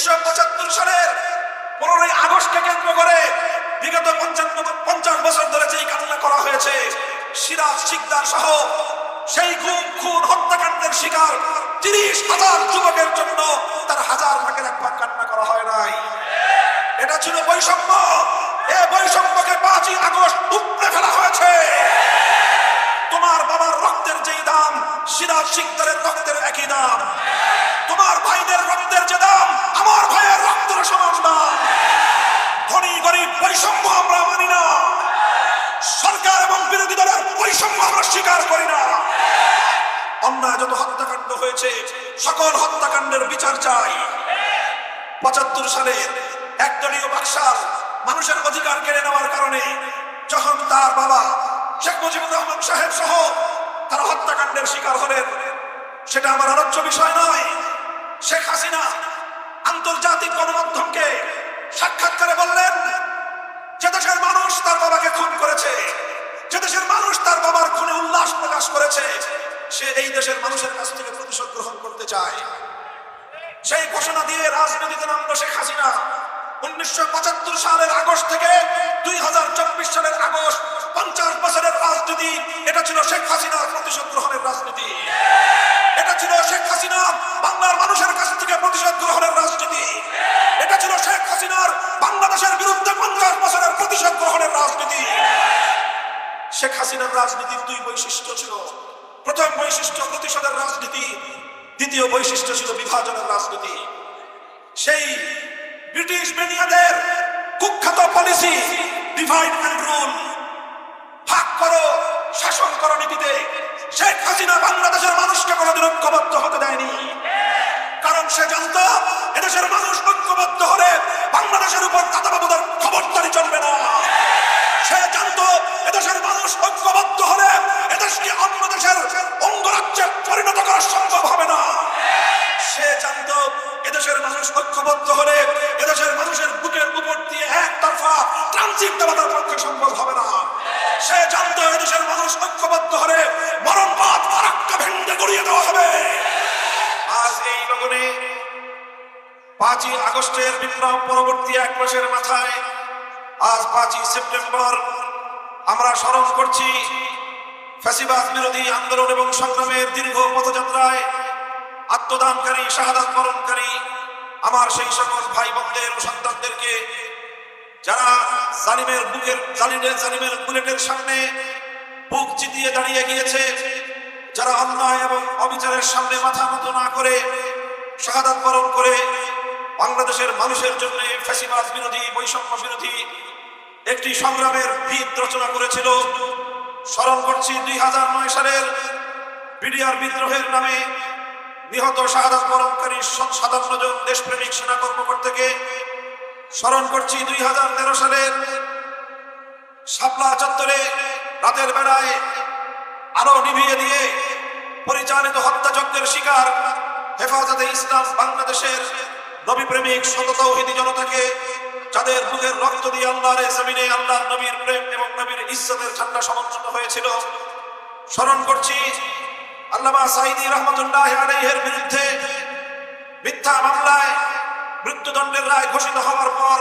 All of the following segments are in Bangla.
উনিশশো পঁচাত্তর সালের পনেরোই আগস্টকে কেন্দ্র করে বিগত পঞ্চান্ন পঞ্চাশ বছর ধরে যেই কান্না করা হয়েছে, সিরাজ, শিকদার সহ সেই খুন খুন হত্যাকাণ্ডের শিকার তিরিশ হাজার যুবকের জন্য তার হাজার ভাগের এক ভাগ কান্না করা হয় নাই। এটা ছিল বৈষম্য। এ বৈষম্যকে পাঁচই আগস্ট উপড়ে ফেলা হয়েছে। তোমার বাবার রক্তের যেই দাম, সিরাজ, শিকদারের রক্তের একই দাম। তোমার ভাইদের রক্তের যে দাম আমার সমান বৈষম্য আমরা মানি সরকার এবং বিরোধী দলের বৈষম্য আমরা স্বীকার করি না। অন্যায় যত হত্যাকাণ্ড হয়েছে, সকল হত্যাকাণ্ডের বিচার চাই। পঁচাত্তর সালে একদলীয় বাক্সার মানুষের অধিকার কেড়ে নেওয়ার কারণে যখন তার বাবা শেখ মুজিবুর রহমান সাহেব সহ তারা হত্যাকাণ্ডের শিকার হলেন, সেটা আমার আলোচ্য বিষয় নয়। শেখ হাসিনা আন্তর্জাতিক গণমাধ্যমকে সাক্ষাৎকারে বললেন, যে দেশের মানুষ তার বাবাকে খুন করেছে, যে দেশের মানুষ তার বাবার খুনে উল্লাস প্রকাশ করেছে, সে এই দেশের মানুষের কাছ থেকে প্রতিশোধ গ্রহণ করতে চায়। সেই ঘোষণা দিয়ে রাজনীতিতে নামলো শেখ হাসিনা। উনিশশো পঁচাত্তর সালের আগস্ট থেকে দুই হাজার চব্বিশ সালের আগস্ট পঞ্চাশ বছরের রাজনীতি, এটা ছিল শেখ হাসিনার প্রতিশোধ গ্রহণের রাজনীতি। হাসিনার রাজনীতির দুই বৈশিষ্ট্য ছিল। প্রথম বৈশিষ্ট্য প্রতিশোধের রাজনীতি, দ্বিতীয় বৈশিষ্ট্য ছিল বিভাজনের রাজনীতি। সেই ব্রিটিশ বেনিয়াদের কুখ্যাত পলিসি ডিভাইড অ্যান্ড রুল ভাগ করো শাসন করো নীতিতে। শেখ হাসিনা বাংলাদেশের মানুষকে কোনোদিন ঐক্যবদ্ধ হতে দেয়নি। কারণ সে জানত, এদেশের মানুষ ঐক্যবদ্ধ হলে বাংলাদেশের উপর তাতাবাবুদের খবরদারি চলবে না। সে জানত, এদেশের মানুষ ঐক্যবদ্ধ হলে এদেশকে অন্য দেশের আগস্টের বিপ্লব পরবর্তী এক মাসের মাথায় আজ পাঁচই সেপ্টেম্বর আমরা স্মরণ করছি ফ্যাসিবাদ বিরোধী আন্দোলন এবং সংগ্রামের দীর্ঘ পথযাত্রায় আত্মদানকারী, শাহাদাত বরণকারী আমার সেই সকল ভাই বোনদের সন্তানদেরকে যারা জালিমের বুকের, জালিমের জালিমের বুলেটের সামনে বুক চিতিয়ে দাঁড়িয়ে গিয়েছে, যারা অন্যায় এবং অবিচারের সামনে মাথা মতো না করে শাহাদাত বরণ করে বাংলাদেশের মানুষের জন্য ফ্যাসিবাদ বিরোধী, বৈষম্য বিরোধী একটি সংগ্রামের ভিত রচনা করেছিল স্মরণ করছি দুই হাজার নয় সালের বিডিআর বিদ্রোহের নামে নিহত শাহাদাত বরণকারী সাতান্ন জন দেশপ্রেমিক সেনা কর্মকর্তাকে স্মরণ করছি দুই হাজার তেরো সালের শাপলা চত্বরে রাতের বেলায় আলো নিভিয়ে দিয়ে পরিচালিত হত্যাযজ্ঞের শিকার হেফাজতে ইসলাম বাংলাদেশের নবী প্রেমিক শততৌহিদি জনতাকে যাদের বুকের রক্ত দিয়ে আল্লাহর জমিনে আল্লাহর নবীর প্রেম এবং নবীর ইজ্জতের ঠান্ডা সমন্বিত হয়েছিল। স্মরণ করছি, আল্লামা সাইদি রহমতুল্লাহ আলাইহের বিরুদ্ধে মিথ্যা মামলায় মৃত্যুদণ্ডের রায় ঘোষিত হওয়ার পর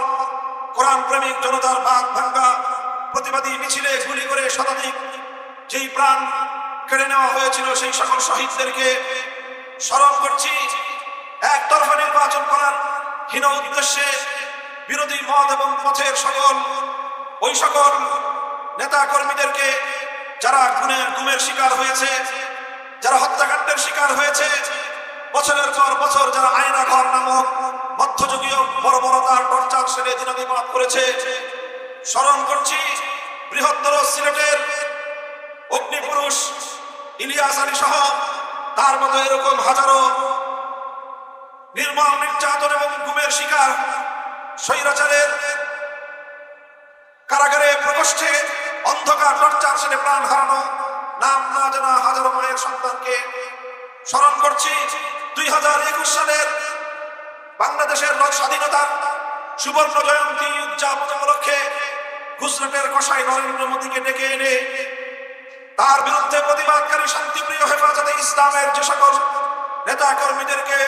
কোরআন প্রেমিক জনতার বাঘ ভাঙ্গা, প্রতিবাদী মিছিলে গুলি করে শতাধিক যেই প্রাণ কেড়ে নেওয়া হয়েছিল সেই সকল শহীদদেরকে স্মরণ করছি। একতরফা নির্বাচন করার হীন উদ্দেশ্যে বিরোধী মত এবং পথের সকল, ওই সকল নেতা কর্মীদেরকে যারা গুণের গুমের শিকার হয়েছে, যারা হত্যাকাণ্ডের শিকার হয়েছে, বছরের পর বছর যারা আয়না ঘর নামক মধ্যযুগীয় বড় বড় তার টর্চার সেরে দিনাদিপাত করেছে, স্মরণ করছি বৃহত্তর সিলেটের অগ্নিপুরুষ ইলিয়াস আলী সহ, তার মতো এরকম হাজারো নির্মম নির্যাতন এবং গুমের শিকার, স্বৈরাচারের কারাগারে প্রকোষ্ঠে অন্ধকার টর্চার সেরে প্রাণ হারানো। নাম না জানা হাজারো মায়ের সন্তানকে স্মরণ করছি। দুই হাজার একুশ সালের বাংলাদেশের লোক স্বাধীনতার সুবর্ণ জয়ন্তী উদযাপন উপলক্ষে গুজরাটের কষাই নরেন্দ্র মোদীকে ডেকে এনে তার বিরুদ্ধে প্রতিবাদকারী শান্তিপ্রিয় হেফাজতে ইসলামের যে সকল নেতা কর্মীদেরকে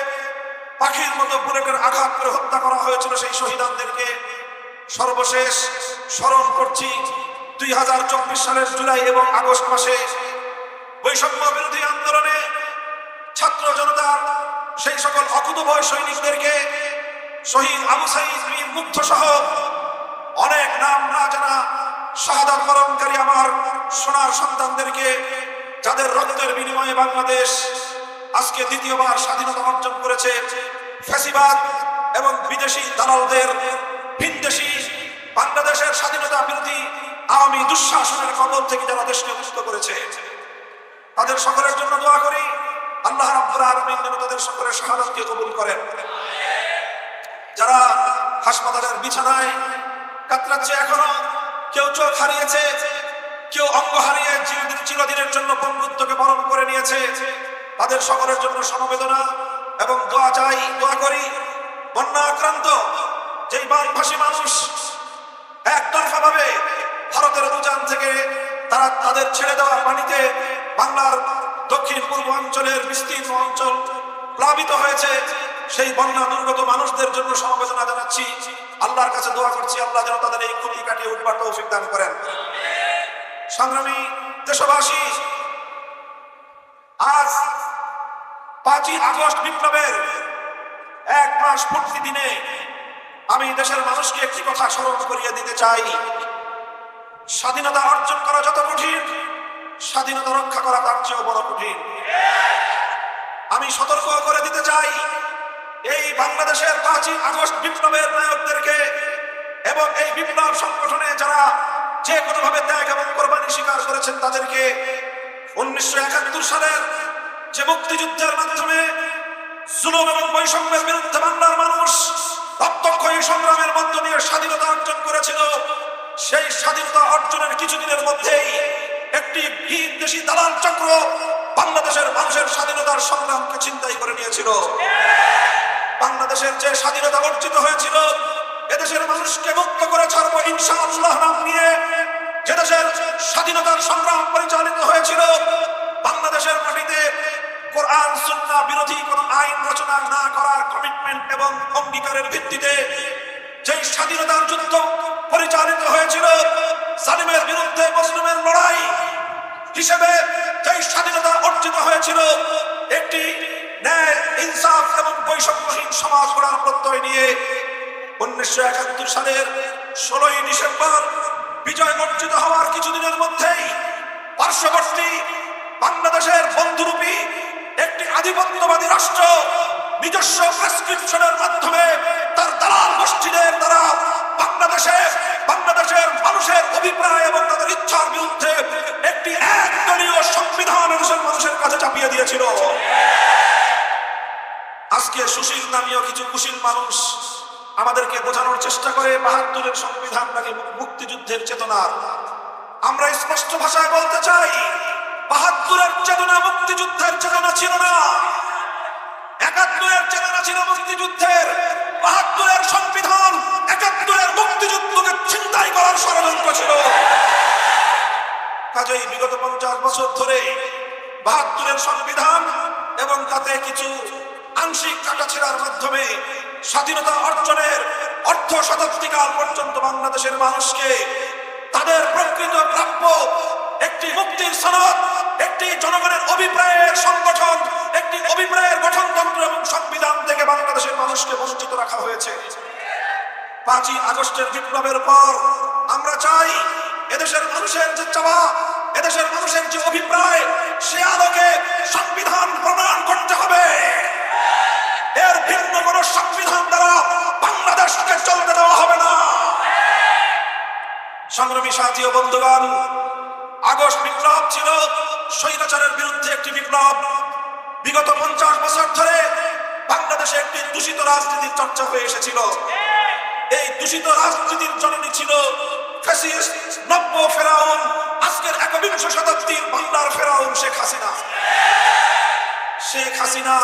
পাখির মতো বুলেটের আঘাত করে হত্যা করা হয়েছিল সেই শহীদানদেরকে। সর্বশেষ স্মরণ করছি, দুই হাজার চব্বিশ সালের জুলাই এবং আগস্ট মাসে বৈষম্য বিরোধী আন্দোলনে ছাত্র জনতার সেই সকল অকুতভয় সৈনিকদেরকে শহীদ আবু সাইদ মুগ্ধ সহ অনেক নাম না জানা শাহাদাত বরণকারী আমার সোনার সন্তানদেরকে, যাদের রক্তের বিনিময়ে বাংলাদেশ আজকে দ্বিতীয়বার স্বাধীনতা অর্জন করেছে ফ্যাসিবাদ এবং বিদেশি দালালদের ভিনদেশি বাংলাদেশের স্বাধীনতা বিরোধী আওয়ামী দুঃশাসনের কবল থেকে যারা দেশকে মুক্ত করেছে। তাদের সকলের জন্য দোয়া করি, আল্লাহ রাব্বুল আলামিন যেন তাদের সকলের শাহাদাতকে কবুল করেন। যারা হাসপাতালের বিছানায় কাতরাচ্ছে এখনও, কেউ চোখ হারিয়েছে, কেউ অঙ্গ হারিয়ে চিরদিনের জন্য বন্ধুত্বকে বরণ করে নিয়েছে। তাদের সকলের জন্য সমবেদনা এবং দোয়া চাই, দোয়া করি। বন্যা আক্রান্ত, যেই বানভাসী মানুষ একতরফা ভাবে ভারতের উজান থেকে তারা তাদের ছেড়ে দেওয়া পানিতে বাংলার দক্ষিণ পূর্ব অঞ্চলের বিস্তীর্ণ অঞ্চল প্লাবিত হয়েছে, সেই বন্যা দুর্গত মানুষদের জন্য সমবেদনা জানাচ্ছি। আল্লাহর কাছে দোয়া করছি, আল্লাহ যেন তাদের এই ক্ষতি কাটিয়ে উঠবার তৌফিক দান করেন। সংগ্রামী দেশবাসী আজ পাঁচই আগস্ট বিপ্লবের এক মাস পূর্তি দিনে আমি দেশের মানুষকে একটি কথা স্মরণ করিয়ে দিতে চাই। স্বাধীনতা অর্জন করা যত কঠিন, স্বাধীনতা রক্ষা করা তার চেয়েও বড় কঠিন। আমি সতর্ক করে দিতে চাই এই বাংলাদেশের পাঁচই আগস্ট বিপ্লবের নায়কদেরকে এবং এই বিপ্লব সংগঠনে যারা যে কোনোভাবে ত্যাগ এবং কোরবানি স্বীকার করেছেন তাদেরকে উনিশশো একাত্তর সালের যে মুক্তিযুদ্ধের মাধ্যমে জুলুম এবং বৈষম্যের বিরুদ্ধে বাংলার মানুষ রক্তক্ষয়ী সংগ্রামের মধ্য দিয়ে স্বাধীনতা অর্জন করেছিল। সেই স্বাধীনতা অর্জনের কিছুদিনের মধ্যেই একটি বিদেশি দালাল চক্র বাংলাদেশের মানুষের স্বাধীনতার সংগ্রামকে চিন্তাই করে নিয়েছিল। বাংলাদেশের যে স্বাধীনতা অর্জিত হয়েছিল, এদেশের মানুষকে মুক্ত করে ছাড়বো ইনশা আল্লাহ নাম নিয়ে যে স্বাধীনতার সংগ্রাম পরিচালিত হয়েছিল, বাংলাদেশের মাটিতে কোরআন, সুন্নাহ, বিরোধী কোন আইন রচনা না করার কমিটমেন্ট এবং অঙ্গীকারের ভিত্তিতে যেই স্বাধীনতার যুদ্ধ পরিচালিত হয়েছিল, সালিমের বিরুদ্ধে মুসলিমের লড়াই হিসেবে যেই স্বাধীনতা অর্জিত হয়েছিল, একটি ন্যায়, ইনসাফ এবং বৈষম্যহীন সমাজ গড়ার প্রত্যয় নিয়ে উনিশশো একাত্তর সালের ষোলোই ডিসেম্বর বিজয় অর্জিত হওয়ার কিছুদিনের মধ্যেই পার্শ্ববর্তী বাংলাদেশের বন্ধুরূপী একটি আধিপত্যবাদী রাষ্ট্র নিজস্ব প্রেসক্রিপশনের মাধ্যমে তার দালাল গোষ্ঠীদের দ্বারা বাংলাদেশে, বাংলাদেশের মানুষের অভিপ্রায় এবং তাদের ইচ্ছার বিরুদ্ধে একটি একদলীয় সংবিধান দেশের মানুষের কাছে চাপিয়ে দিয়েছিল। আজকে সুশীল নামীয় কিছু কুশীল মানুষ আমাদেরকে বোঝানোর চেষ্টা করে বাহাত্তরের সংবিধান নাকি মুক্তিযুদ্ধের চেতনার। আমরা স্পষ্ট ভাষায় বলতে চাই, বাহাত্তরের চেতনা মুক্তিযুদ্ধের চেতনা ছিল না। একাত্তরের চেতনা ছিল মুক্তিযুদ্ধের। বাহাত্তরের সংবিধান একাত্তরের মুক্তিযুদ্ধকে চিন্তাই করার ষড়যন্ত্র ছিল। কাজেই বিগত পঞ্চাশ বছর ধরে বাহাত্তরের সংবিধান এবং তাতে কিছু আংশিক কাটাছেড়ার মাধ্যমে স্বাধীনতা অর্জনের অর্ধ শতাব্দীকাল পর্যন্ত বাংলাদেশের মানুষকে তাদের প্রকৃত প্রাপ্য একটি মুক্তির সনদ, একটি জনগণের অভিপ্রায়ের সংগঠন, একটি অভিপ্রায়ের গঠনতন্ত্র এবং সংবিধান থেকে বাংলাদেশের মানুষকে বঞ্চিত রাখা হয়েছে। পাঁচই আগস্টের বিপ্লবের পর আমরা চাই এদেশের মানুষের যে চাওয়া, এদেশের মানুষের যে অভিপ্রায়, সে আলোকে সংবিধান প্রণয়ন করতে হবে। এর ভিন্ন কোন সংবিধান দ্বারা বাংলাদেশকে চলতে দেওয়া হবে না। সংগ্রামী সাথী বন্ধুগণ, আগস্ট বিপ্লব ছিল স্বৈরাচারের বিরুদ্ধে একটি বিপ্লব। বিগত পঞ্চাশ বছর ধরে বাংলাদেশে একটি দূষিত রাজনীতির চর্চা হয়ে এসেছিল। এই দূষিত রাজনীতির জননী ছিল নব্য ফেরাউন। আজকের একবিংশ শতাব্দীর বাংলার ফেরাউন শেখ হাসিনা। শেখ হাসিনা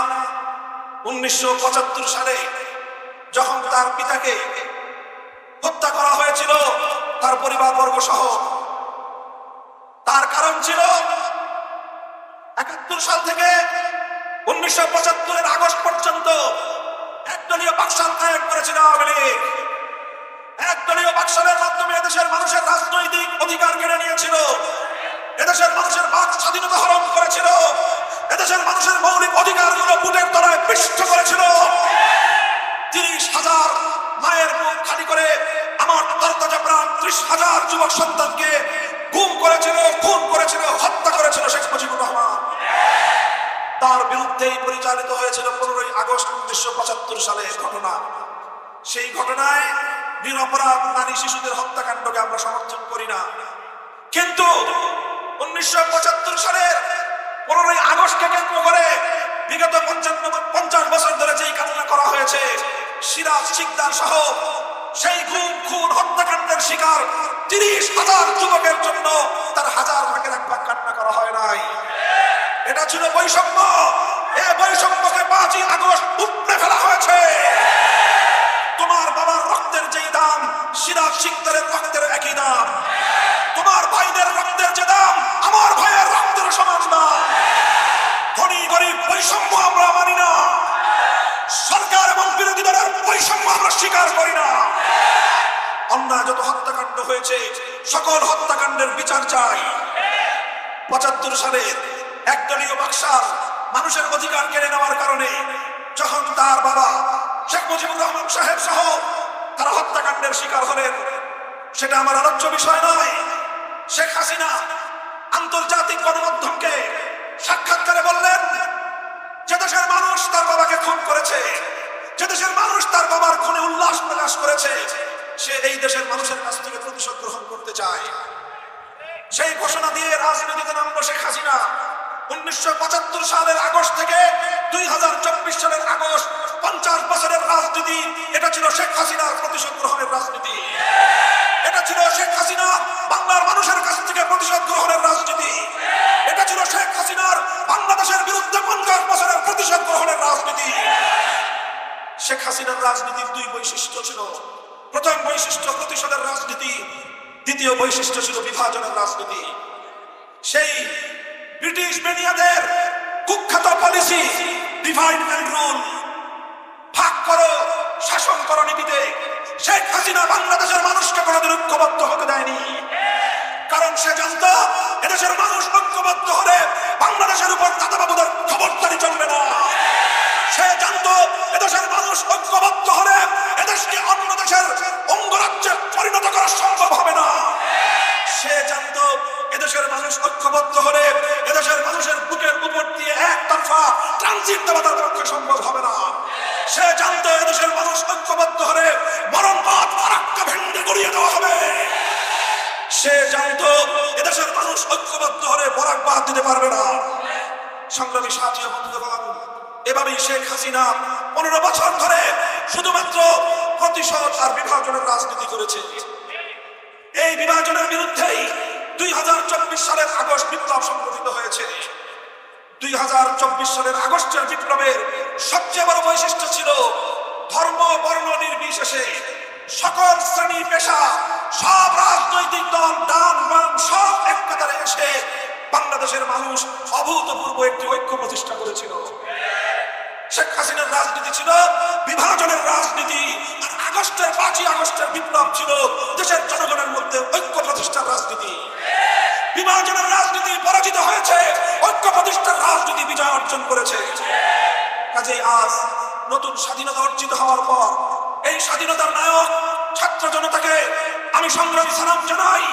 উনিশশো পঁচাত্তর সালে যখন তার পিতাকে হত্যা করা হয়েছিল, তার পরিবার বর্গ সহ, তার কারণ ছিল একাত্তর সাল থেকে উনিশশো পঁচাত্তরের আগস্ট পর্যন্ত একদলীয় বাকশাল কায়েম করেছিল আওয়ামী লীগ। একদলীয় বাকশাল রাজনৈতিক অধিকার কেড়ে নিয়েছিল। এদেশের মানুষের বাক স্বাধীনতা হরণ এদেশের মানুষের মৌলিক অধিকারগুলো বুটের তলায় পিষ্ট করেছিল। তিরিশ হাজার মায়ের মুখ খালি করে আমার তরতাজা প্রাণ ত্রিশ হাজার যুবক সন্তানকে গুম করেছিল, খুন করেছিল, হত্যা করেছিল শেখ মুজিবুর রহমান। তার বিরুদ্ধেই পরিচালিত হয়েছিল পনেরোই আগস্ট উনিশশো পঁচাত্তর সালের ঘটনা। সেই ঘটনায় নিরপরাধ নারী শিশুদের হত্যাকাণ্ডকে আমরা সমর্থন করি না। কিন্তু উনিশশো পঁচাত্তর সালের পনেরোই আগস্টকে কেন্দ্র করে বিগত পঞ্চাশ বছর ধরে যেই কান্না করা হয়েছে, সিরাজ, শিকদার সহ সেই খুন খুন হত্যাকাণ্ডের শিকার তিরিশ হাজার যুবকের জন্য তার হাজার ভাগের এক ভাগ কান্না করা হয় নাই। এটা ছিল বৈষম্য। এ বৈষম্যকে পাঁচই আগস্ট উপড়ে ফেলা হয়েছে। তোমার বাবার রক্তের যেই দাম, সিরাজ, শিকদারের রক্তের একই দাম। তোমার ভাইদের রক্তের যে দাম, আমার ভাইয়ের রক্তের সমান দাম। ধনী গরিব বৈষম্য আমরা মানি না। সরকার এবং বিরোধী দলের বৈষম্য আমরা স্বীকার করি না। অন্যায় যত হত্যাকাণ্ড হয়েছে, সকল হত্যাকাণ্ডের বিচার চাই। পঁচাত্তর সালের একদলীয় বাক্সার মানুষের অধিকার কেড়ে নেওয়ার কারণে যখন তার বাবা শেখ মুজিবুর রহমান সাহেব সহ তারা হত্যাকাণ্ডের শিকার হলেন, সেটা আমার আলোচ্য বিষয় নয়। শেখ হাসিনা আন্তর্জাতিক গণমাধ্যমকে সাক্ষাৎকারে বললেন, যে দেশের মানুষ তার বাবাকে খুন করেছে, যে দেশের মানুষ তার বাবার খুনে উল্লাস প্রকাশ করেছে, সে এই দেশের মানুষের কাছ থেকে প্রতিশোধ গ্রহণ করতে চায়। সেই ঘোষণা দিয়ে রাজনীতিতে নামলো শেখ হাসিনা। উনিশশো পঁচাত্তর সালের আগস্ট থেকে দুই হাজার চব্বিশ সালের আগস্ট পঞ্চাশ বছরের রাজনীতি, এটা ছিল শেখ হাসিনার প্রতিশোধ গ্রহণের রাজনীতি। ছিল শেখ হাসিনা বাংলার মানুষের কাছ থেকে প্রতিশোধ গ্রহণের রাজনীতি। এটা ছিল শেখ হাসিনার বাংলাদেশের বিরুদ্ধে পঞ্চাশ বছরের প্রতিশোধ গ্রহণের রাজনীতি। শেখ হাসিনার রাজনীতির দুই বৈশিষ্ট্য ছিল। প্রথম বৈশিষ্ট্য প্রতিশোধের রাজনীতি, দ্বিতীয় বৈশিষ্ট্য ছিল বিভাজনের রাজনীতি। সেই ব্রিটিশ মেনিয়াদের কুখ্যাত পলিসি, ডিভাইড অ্যান্ড রুল, ভাগ করো শাসন করো নীতিতে শেখ হাসিনা বাংলাদেশের মানুষকে কোনোদিন ঐক্যবদ্ধ হতে দেয়নি। কারণ সে জানত এদেশের মানুষ ঐক্যবদ্ধ হলে বাংলাদেশের উপর দাদাবাবুদের খবরদারি চলবে না। সে জানত এদেশের মানুষ ঐক্যবদ্ধ হলে এদেশকে অন্য দেশের অঙ্গরাজ্যে পরিণত করা সম্ভব হবে না। সে জানত এদেশের মানুষ ঐক্যবদ্ধ হলে এদেশের মানুষের বুকের উপর দিয়ে একতরফা ট্রানজিট দেওয়া তার পক্ষে সম্ভব হবে না। সে জানত এদেশের মানুষ ঐক্যবদ্ধ বাদ দিতে পারবে না। সংগ্রামী সাথী এভাবেই শেখ হাসিনা পনেরো বছর ধরে শুধুমাত্র প্রতিশোধ আর বিভাজনের রাজনীতি করেছে। এই বিভাজনের বিরুদ্ধেই দুই হাজার চব্বিশ সালের আগস্ট বিপ্লব সংগঠিত হয়েছে। দুই হাজার চব্বিশ সালের আগস্টের বিপ্লবের সবচেয়ে বড় বৈশিষ্ট্য ছিল ধর্ম, বর্ণ নির্বিশেষে সকল শ্রেণি, পেশা, সব রাজনৈতিক দল, ডান, বাম, সব এক কাতারে এসে বাংলাদেশের মানুষ অভূতপূর্ব একটি ঐক্য প্রতিষ্ঠা করেছিল। শেখ হাসিনার রাজনীতি ছিল বিভাজনের রাজনীতি আগস্টের পাঁচই আগস্টের বিপ্লব ছিল দেশের জনগণের মধ্যে ঐক্য প্রতিষ্ঠার রাজনীতি। বিভাজনের রাজনীতি পরাজিত হয়েছে, ঐক্য প্রতিষ্ঠার রাজনীতি বিজয় অর্জন করেছে। কাজেই আজ নতুন স্বাধীনতা অর্জিত হওয়ার পর এই স্বাধীনতার নায়ক, ছাত্র জনতাকে আমি সংগ্রামী, সালাম জানাই।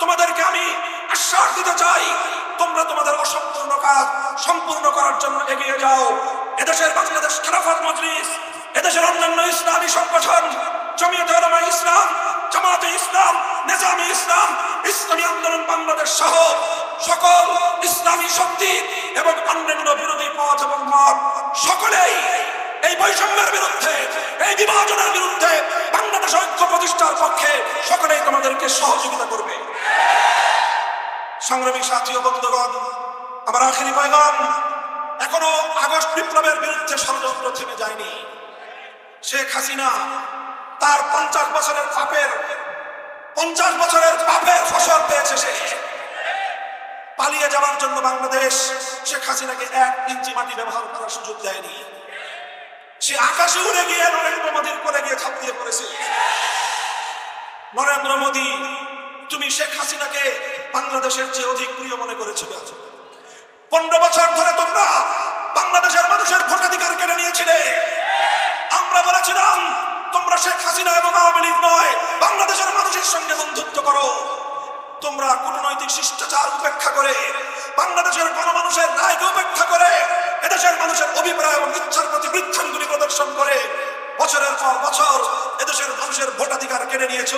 তোমাদেরকে আমি আশ্বাস দিতে চাই তোমরা তোমাদের অসম্পূর্ণ কাজ সম্পূর্ণ করার জন্য এগিয়ে যাও। এদেশের বাংলাদেশ খেলাফত মজলিস, এদেশের অন্যান্য ইসলামী সংগঠন, জমিয়ত উলামা ইসলাম জামাতে ইসলাম, নেজামি ইসলাম, ইসলামী আন্দোলন বাংলাদেশ সহ সকল ইসলামী শক্তি এবং অন্যান্য বিরোধী পথ এবং মত সকলেই এই বৈষম্যের বিরুদ্ধে, এই বিভাজনের বিরুদ্ধে বাংলাদেশ ঐক্য প্রতিষ্ঠার পক্ষে সকলেই তোমাদেরকে সহযোগিতা করবে। সংগ্রামী সাথী ও বন্ধুগণ, আমার আখেরি পয়গাম, এখনও আগস্ট বিপ্লবের বিরুদ্ধে ষড়যন্ত্র থেমে যায়নি। শেখ হাসিনা তার পঞ্চাশ বছরের পাপের, পঞ্চাশ বছরের পাপের ফসল পেয়েছে সে। পালিয়ে যাওয়ার জন্য বাংলাদেশ শেখ হাসিনাকে এক ইঞ্চি মাটি ব্যবহার করার সুযোগ দেয়নি। সে আকাশে উড়ে গিয়ে নরেন্দ্র মোদীর কোলে গিয়ে ছাপ দিয়ে পড়েছে। নরেন্দ্র মোদী তুমি শেখ হাসিনাকে বাংলাদেশের চেয়ে অধিক প্রিয় মনে করেছিলে পনেরো বছর ধরে তোমরা বাংলাদেশের মানুষের ভোটাধিকার কেড়ে নিয়েছিলে। আমরা বলেছিলাম, তোমরা শেখ হাসিনা এবং আওয়ামী লীগ নয়, বাংলাদেশের মানুষের সঙ্গে বন্ধুত্ব করো। তোমরা কূটনৈতিক শিষ্টাচার উপেক্ষা করে, বাংলাদেশের গণমানুষের রায়কে উপেক্ষা করে, এদেশের মানুষের অভিপ্রায় এবং ইচ্ছার প্রতি বৃদ্ধাঙ্গুলি প্রদর্শন করে। বছরের পর বছর এদেশের মানুষের ভোটাধিকার কেড়ে নিয়েছ।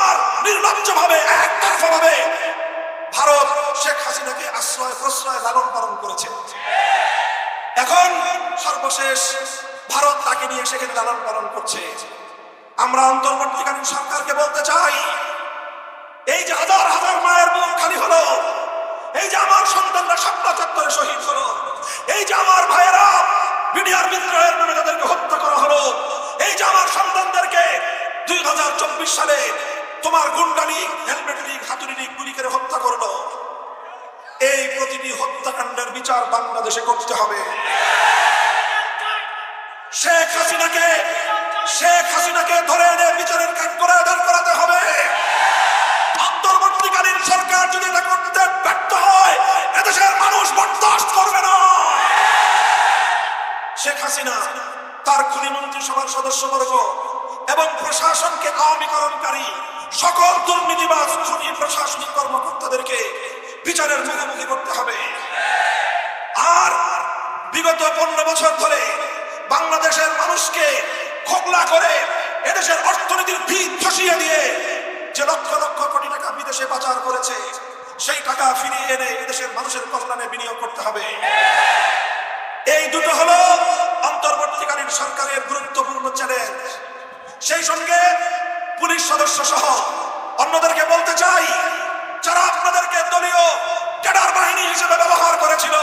আর নির্লজ্জ ভাবে একতরফা ভাবে ভারত শেখ হাসিনাকে আশ্রয় প্রশ্রয় লালন পালন করেছে। এখন সর্বশেষ ভারত তাকে নিয়ে সেখানে লালন পালন করছে। আমরা অন্তর্বর্তীকালীন সরকারকে বলতে চাই, এই যে হাজার হাজার মায়ের মুখ খালি হলো, এই যে আমার সন্তানরা শাপলা বিচার বাংলাদেশে করতে হবে। শেখ হাসিনাকে শেখ হাসিনাকে ধরে এনে বিচারের কাজ করে দাঁড় করাতে হবে। অন্তর্বর্তীকালীন সরকার যদি এটা করতে ব্যর্থ হয়, এদেশের মানুষ বরদাস্ত করবে না। শেখ হাসিনা তার খুনি মন্ত্রিসভার সদস্যবর্গ এবং প্রশাসনকে আওয়ামীকরণকারী সকল দুর্নীতিবাজ খুনি প্রশাসনিক কর্মকর্তাদেরকে বিচারের মুখোমুখি করতে হবে। আর বিগত পনেরো বছর ধরে বাংলাদেশের মানুষকে খোকলা করে এদেশের অর্থনীতির ভিত ধসিয়ে দিয়ে যে লক্ষ লক্ষ কোটি টাকা বিদেশে পাচার করেছে, সেই টাকা ফিরিয়ে এনে এদেশের মানুষের কল্যাণে বিনিয়োগ করতে হবে। এই দুটো হলো অন্তর্বর্তীকালীন সরকারের গুরুত্বপূর্ণ চ্যালেঞ্জ সেই সঙ্গে পুলিশ সদস্য সহ অন্যদেরকে বলতে চাই, যারা আপনাদেরকে দলীয় ক্যাডার বাহিনী হিসেবে ব্যবহার করেছিল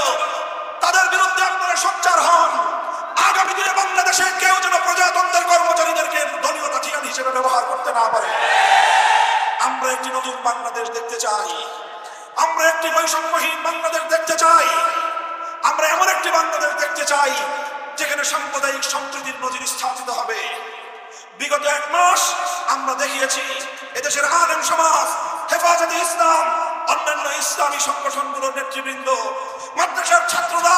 তাদের বিরুদ্ধে আপনারা সোচ্চার হন। আগামী দিনে বাংলাদেশে কেউ যেন প্রজাতন্ত্রের কর্মচারীদেরকে দলীয় লাঠিয়াল হিসেবে ব্যবহার করতে না পারে। আমরা একটি নতুন বাংলাদেশ দেখতে চাই। আমরা একটি বৈষম্যহীন বাংলাদেশ দেখতে চাই। আমরা এমন একটি বাংলাদেশ দেখতে চাই, যেখানে সাম্প্রদায়িক সম্প্রীতির নজির স্থাপিত হবে। বিগত এক মাস আমরা দেখিয়েছি, এদেশের আলেম সমাজ, হেফাজতে ইসলাম, অন্যান্য ইসলামী সংগঠনগুলোর নেতৃবৃন্দ মাদ্রাসার ছাত্ররা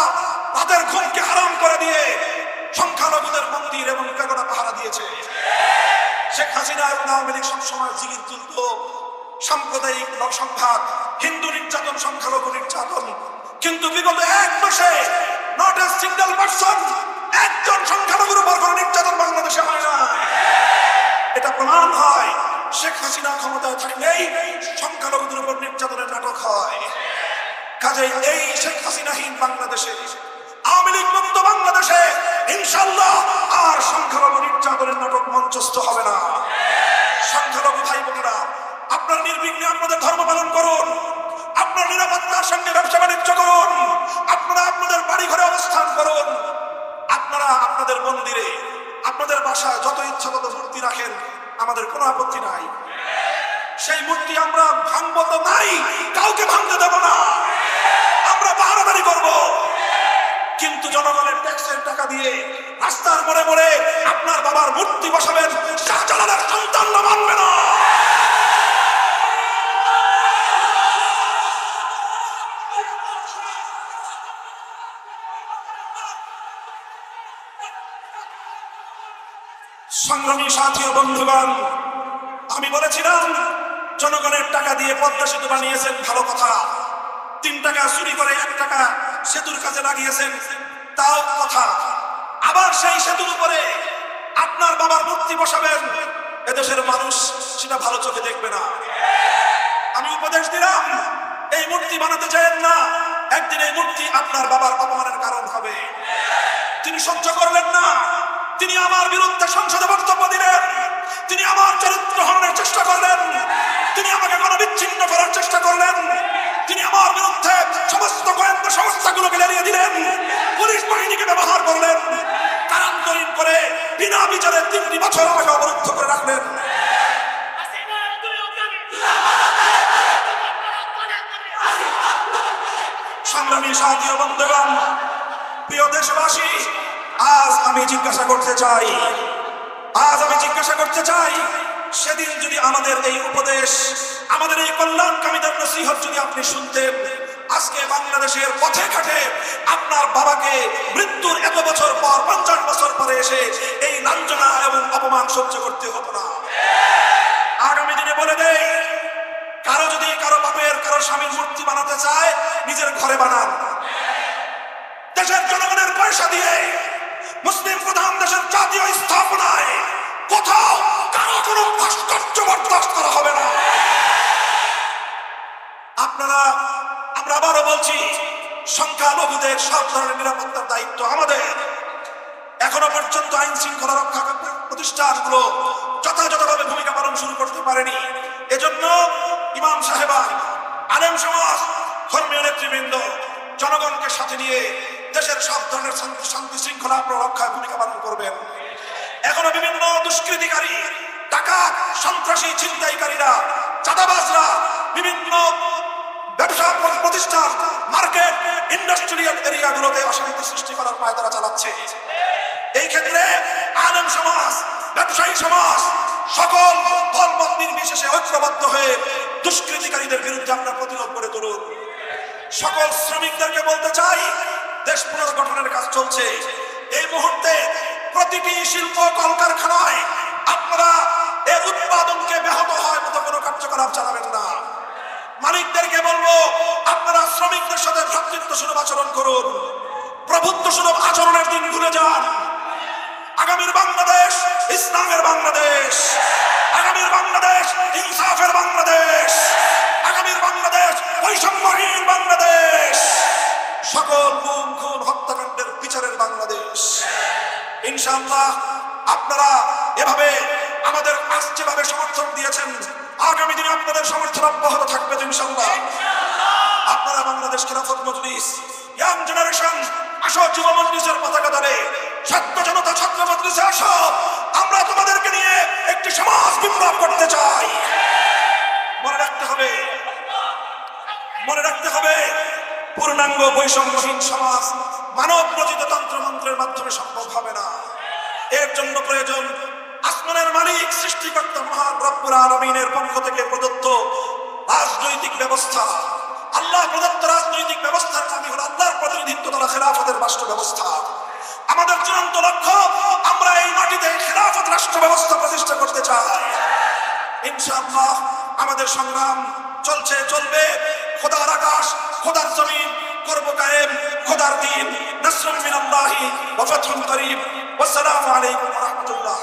তাদের ঘুমকে হারাম করে দিয়ে সংখ্যালঘুদের মন্দির এবং পেগোড়া পাহারা দিয়েছে। শেখ হাসিনা এবং আওয়ামী লীগ সবসময় জিগির তুলত সাম্প্রদায়িক সংঘাত হিন্দু নির্যাতন, সংখ্যালঘু নির্যাতন। কিন্তু বিগত এক মাসে নট এ সিঙ্গেল পার্সন একজন সংখ্যালঘুর উপর কোনো নির্যাতন বাংলাদেশে হয় না। এটা প্রমাণ হয়, শেখ হাসিনা ক্ষমতায় থাকলেই সংখ্যালঘুদের উপর নির্যাতনের নাটক হয়। কাজেই এই শেখ হাসিনাহীন বাংলাদেশে। আওয়ামী লীগ মুক্ত বাংলাদেশে ইনশাল্লাহ আর সংখ্যালঘু নির্যাতনের নাটক মঞ্চস্থ হবে না। সংখ্যালঘু ভাই বোনেরা আপনারা নির্বিঘ্নে আপনাদের ধর্ম পালন করুন। আপনার নিরাপত্তার সঙ্গে ব্যবসা বাণিজ্য করুন। আপনারা আপনাদের বাড়ি ঘরে অবস্থান করুন। আপনারা আপনাদের মন্দিরে, আপনাদের বাসায় যত ইচ্ছা তত মূর্তি রাখেন, আমাদের কোনো আপত্তি নাই। সেই মূর্তি আমরা ভাঙব তো নাই, কাউকে ভাঙতে দেব না। আমরা পাহারাদারি করব। কিন্তু জনগণের ট্যাক্সের টাকা দিয়ে রাস্তার মোড়ে মোড়ে আপনার বাবার মূর্তি বসাবেন, শাহজালালের সন্তানরা মানবে না। সংগ্রামী সাথী বন্ধুগণ, আমি বলেছিলাম জনগণের টাকা দিয়ে পদ্মা সেতু বানিয়েছেন, ভালো কথা। তিন টাকা চুরি করে, এক টাকা সেতুর কাজে লাগিয়েছেন, তাও কথা। আবার সেই সেতুর উপরে আপনার বাবার মূর্তি বসাবেন, এদেশের মানুষ সেটা ভালো চোখে দেখবে না। আমি উপদেশ দিলাম, এই মূর্তি বানাতে চাইেন না, একদিন এই মূর্তি আপনার বাবার অপমানের কারণ হবে। তিনি সহ্য করলেন না, তিনি আমার বিরুদ্ধে সংসদে বক্তব্য দিলেন সাথী বন্ধুগণ, প্রিয় দেশবাসী, আজ আমি জিজ্ঞাসা করতে চাই, আজ আমি জিজ্ঞাসা করতে চাই, সেদিন যদি আমাদের এই উপদেশ, আমাদের এই কল্যাণকামীদের নসিহত যদি আপনি শুনতেন, আজকে বাংলাদেশের পথে ঘাটে আপনার বাবাকে মৃত্যুর এত বছর পর, পঞ্চাশ বছর পরে এসে এই লাঞ্ছনা এবং অপমান সহ্য করতে হতো না। আগামী দিনে বলে কারও যদি কারও বাপের, কারও স্বামীর মূর্তি বানাতে চায়, নিজের ঘরে বানান। দেশের জনগণের পয়সা দিয়ে মুসলিম প্রধান দেশের জাতীয় স্থাপনায় কোথাও কারও কোনো ভাস্কর্য বরদাস্ত করা হবে না। আপনারা, আমরা আবারও বলছি, সংখ্যালঘুদের সব ধরনের নিরাপত্তার দায়িত্ব আমাদের। এখনও পর্যন্ত আইন শৃঙ্খলা রক্ষা প্রতিষ্ঠানগুলো যথাযথভাবে ভূমিকা পালন শুরু করতে পারেনি। এজন্য ইমাম সাহেবা, আলেম সমাজ, ধর্মীয় নেতৃবৃন্দ, জনগণকে সাথে নিয়ে দেশের সব ধরনের শান্তি শৃঙ্খলা রক্ষায় ভূমিকা পালন করবেন। এখনও বিভিন্ন দুষ্কৃতিকারী টাকা সন্ত্রাসী, ছিনতাইকারীরা, চাঁদাবাজরা, বিভিন্ন ব্যবসা প্রতিষ্ঠান, মার্কেট, ইন্ডাস্ট্রিয়াল এরিয়াগুলোতে অশান্তি সৃষ্টি করার পায় তারা চালাচ্ছে। এই ক্ষেত্রে আলেম সমাজ, ব্যবসায়ী সমাজ, সকল দলমত নির্বিশেষে ঐক্যবদ্ধ হয়ে দুষ্কৃতিকারীদের বিরুদ্ধে আমরা প্রতিরোধ করে তুলুন। সকল শ্রমিকদেরকে বলতে চাই, দেশ পুনর্গঠনের কাজ চলছে। এই মুহূর্তে প্রতিটি শিল্প কলকারখানায় আপনারা এর উৎপাদনকে ব্যাহত হয় মতো কোনো কার্যকলাপ চালাবেন না। মালিকদেরকে বলব, আপনারা শ্রমিকদের সাথে ভ্রাতৃত্ব সুলভ আচরণ করুন প্রভুত্ব সুলভ আচরণের দিন ভুলে যান আগামীর বাংলাদেশ ইসলামের বাংলাদেশ। আগামীর বাংলাদেশ ইনসাফের বাংলাদেশ। আগামীর বাংলাদেশ বৈষম্যহীন বাংলাদেশ। সকল গুম খুন হত্যাকাণ্ডের বিচারের বাংলাদেশ। ইনশাআল্লাহ আপনারা এভাবে আমাদের আজ যেভাবে সমর্থন দিয়েছেন আগামী দিনে আপনাদের সমর্থন অব্যাহত থাকবে ইনশাআল্লাহ। আপনারা বাংলাদেশ খেলাফত মজলিস ইয়াং জেনারেশন আসো যুব মজলিসের পতাকা ধরে। ছাত্র জনতা, ছাত্র মজলিসে আসো। আমরা তোমাদেরকে নিয়ে একটি সমাজ বিপ্লব করতে চাই। মনে রাখতে হবে, মনে রাখতে হবে, পূর্ণাঙ্গ বৈষম্যহীন সমাজ মানব রচিত তন্ত্রমন্ত্রের মাধ্যমে সম্ভব হবে না। এর জন্য প্রয়োজন আসমানের মালিক, সৃষ্টিকর্তা মহান রব্বুল আলমিনের পক্ষ থেকে প্রদত্ত রাজনৈতিক ব্যবস্থা। আল্লাহ প্রদত্ত রাজনৈতিক ব্যবস্থার নামই হল আল্লাহর প্রতিনিধিত্ব দ্বারা খেলাফতের রাষ্ট্র ব্যবস্থা আমাদের চূড়ান্ত লক্ষ্য, আমরা এই মাটিতে খেলাফত রাষ্ট্র ব্যবস্থা প্রতিষ্ঠা করতে চাই। ইনশাআল্লাহ আমাদের সংগ্রাম চলছে, চলবে। খোদার আকাশ, খোদার জমিন, করব কায়েম, খোদার দিন। নসরুল মিনাল্লাহি ওয়া ফাতহুন করিম। ওয়াসসালামু আলাইকুম ওয়া রাহমাতুল্লাহ।